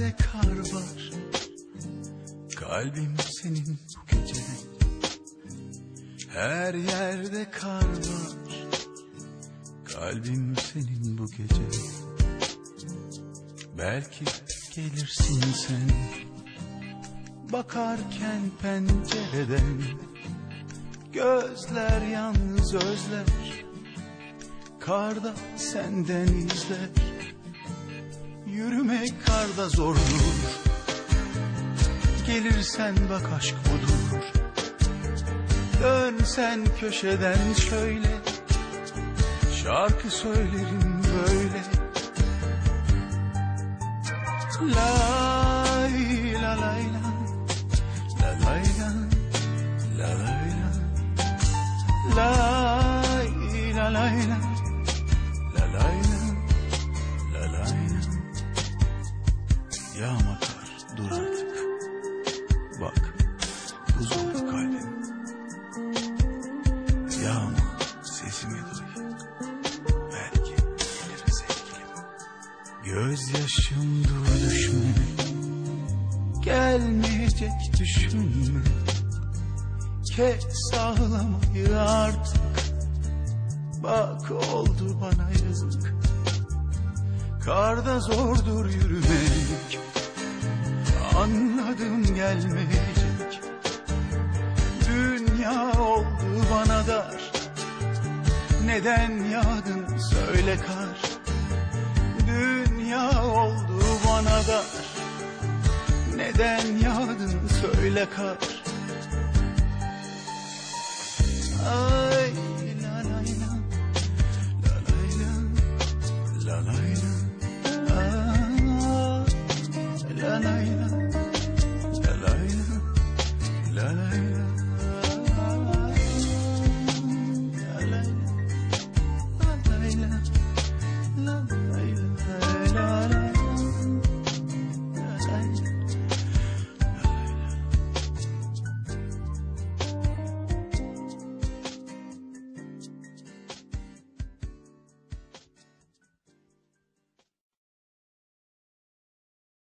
yerde kar var. Kalbim senin bu gece Her yerde kar var. Kalbim senin bu gece Belki gelirsin sen. Bakarken pencereden Gözler yalnız özler. Karda senden izler Yürümek karda zordur. Gelirsen bak aşk budur. Dönsen köşeden şöyle. Şarkı söylerim böyle. Lay la lay la. La lay la. La lay la. Lay la lay la Yağma kar. Dur artık. Bak buz oldu kalbim. Yağma sesimi duy. Belki gelir sevgilim. Gözyaşım dur düşme Gelmeyecek düşünme. Kes ağlamayı artık. Bak oldu bana yazık Karda zordur yürümek. Anladım gelmeyecek Dünya oldu bana dar. Neden yağdın söyle kar. Dünya oldu bana dar. Neden yağdın söyle kar